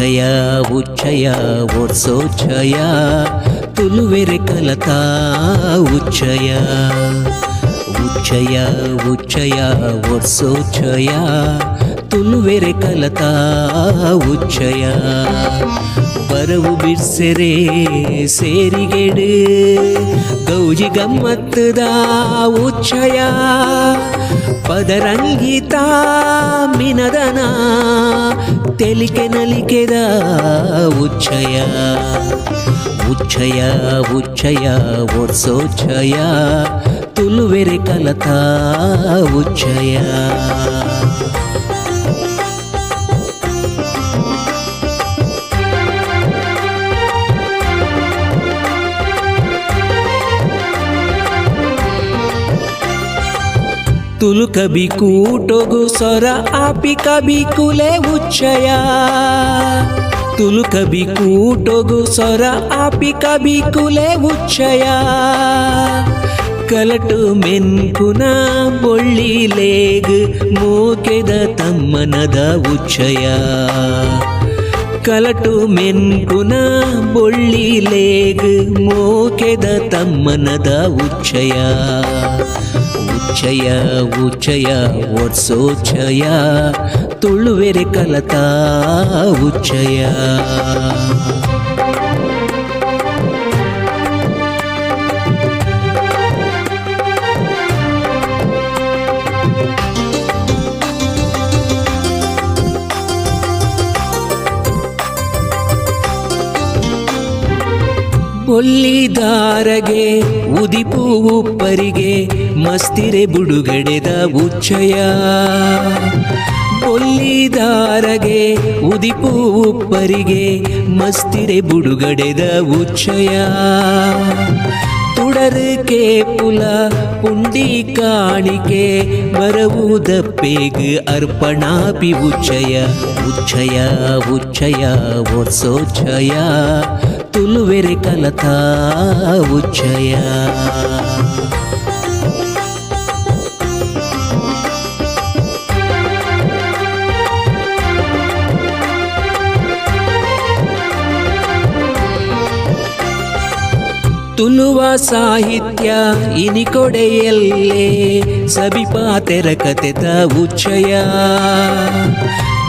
ಉಚ್ಚಯ ಉಚ್ಚಯ ಕ್ಷಯ ತುಲುವೆರೆ ಕಲತಾ, ಉಚ್ಚಯ. ಉಚ್ಚಯ ಉಚ್ಚಯ ಓಡ್ಸೋಚ್ಚಯ ತುಲುವೆರೆ ಕಲತಾ, ಉಚ್ಚಯ. ಬರವು ಬಿರ್ಸೆರೆ, ಸೇರಿಗೆಡು ಗೌಜಿ ಗಮ್ಮತ್ತದ ಉಚ್ಚಯ. ಪದರಂಗಿತ, ಮಿನದನ తేలిక నలికెదా? ఉచ్చయ? ఉచ్చయ? ఉచ్చయ? ఒత్సోచ్చయ తులువెరి కలత ఉచ్చయ? ತುಲು ಕಬಿ ಕೂಟೊಗು ಸೊರ ಆಪಿ ಕಬಿ ಕುಲೆ ಉಚ್ಚಯ ತುಲು ಕಬಿ ಕೂಟೊಗು ಸೊರ ಆಪಿ ಕಬಿ ಕುಲೆ ಉಚ್ಚಯ ಕಲಟು ಮೆನ್ಕುನ ಬೊಳ್ಳಿಲೇಗ್ ಮೋಕೆದ ತಮ್ಮನದ ಉಚ್ಚಯ ಕಲಟು ಮೆನ್ಕುನ ಬೊಳ್ಳಿಲೇಗ್ ಮೋಕೆದ ತಮ್ಮನದ ಉಚ್ಚಯ ಉಚ್ಚಯ ಉಚ್ಚಯ ಓಡ್ಸೋಚ್ಚಯ ತುಳುವೆರೆ ಕಲತಾ ಉಚ್ಚಯ. ಒಲ್ಲಿದಾರಗೆ ಉದಿಪು ಉಪ್ಪರಿಗೆ ಮಸ್ತಿರೆ ಬುಡುಗಡೆದ ಉಚ್ಚಯ. ಕೊಲ್ಲಿದಾರಗೆ ಉದಿಪು ಉಪ್ಪರಿಗೆ ಮಸ್ತಿರೆ ಬುಡುಗಡೆದ ಉಚ್ಚಯ. ತುಡರುಕೆ ಪುಲ ಪುಂಡಿ ಕಾಣಿಕೆ ಬರವುದಪ್ಪೇಗ್ ಅರ್ಪಣಾಪಿ ಉಚ್ಚಯ. ಉಚ್ಚಯ ಉಚ್ಚಯ ಒರ್ಸೋಚ್ಚಯ ತುಲುವೆರೆ ಕಲತಾ ಉಚ್ಚಯ. ತುಲುವ ಸಾಹಿತ್ಯ ಇನಿಕೊಡೆಯಲ್ಲೇ ಸಬಿಪಾತೆರ ಕತೆತ ಉಚ್ಚಯ.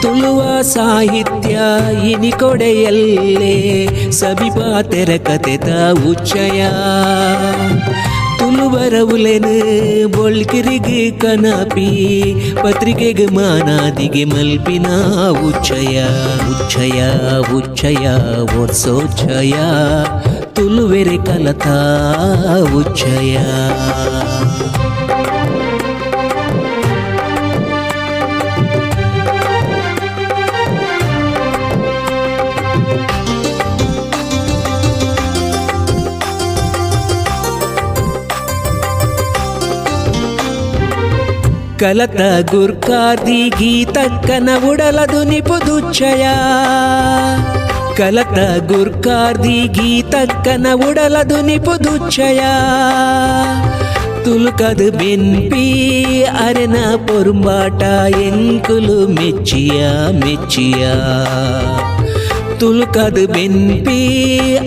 ತುಳುವ ಸಾಹಿತ್ಯ ಇನಿಕೊಡೆಯಲ್ಲೇ ಸಬಿಪಾತೆರ ಕತೆತ ಉಚ್ಚಯ. ತುಳುವರವುಲೆನು ಬೊಳ್ಕಿರಿಗ್ ಕನಪಿ ಪತ್ರಿಕೆಗೆ ಮಾನಾದಿಗೆ ಮಲ್ಪಿನ ಉಚ್ಚಯ ಉಚ್ಚಯ ಉಚ್ಚಯ ಓಡ್ಸೋಚ್ಚಯ ತುಳುವೆರೆ ಕಲತಾ ಉಚ್ಚಯ ಕಲತ ಗುರ್ಕಾದಿ ಗೀತಕ್ಕನ ಉಡಲದು ನಿಪುದುಚ್ಚಯ ಕಲತ ಗುರ್ಕಾರ್ದಿ ಗೀತಕ್ಕನ ಉಡಲದು ನಿಪುದುಚ್ಚಯ ತುಲ್ಕದು ಬೆನ್ಪಿ ಅರೆನ ಪೊರುಂಬಾಟ ಎಂಕುಲು ಮೆಚ್ಚಿಯ ಮೆಚ್ಚಿಯ ತುಲ್ಕದು ಬೆನ್ಪಿ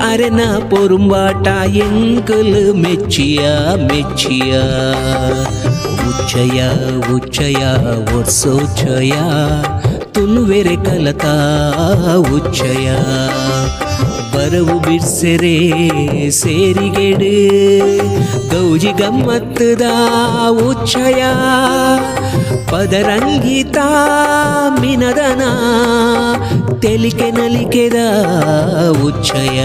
ಅರೆನ ಪೊರುಂಬಾಟ ಎಂಕುಲು ಮೆಚ್ಚಿಯ ಮೆಚ್ಚಿಯ ಉಚ್ಚಯ ಉಚ್ಚಯ ಒಡ್ಸೋಚ್ಚಯ ತುಲುವೆರೆ ಕಲತಾ ಉಚ್ಚಯ. ಬರವು ಬಿಡ್ಸೆರೆ ಸೇರಿಗೆಡು, ಗೌಜಿ ಗಮ್ಮತ್ತದ ಉಚ್ಚಯ. ಪದರಂಗಿತ ಮಿನದನ, ತೆಲಿಕೆ ನಲಿಕೆದ ಉಚ್ಚಯ.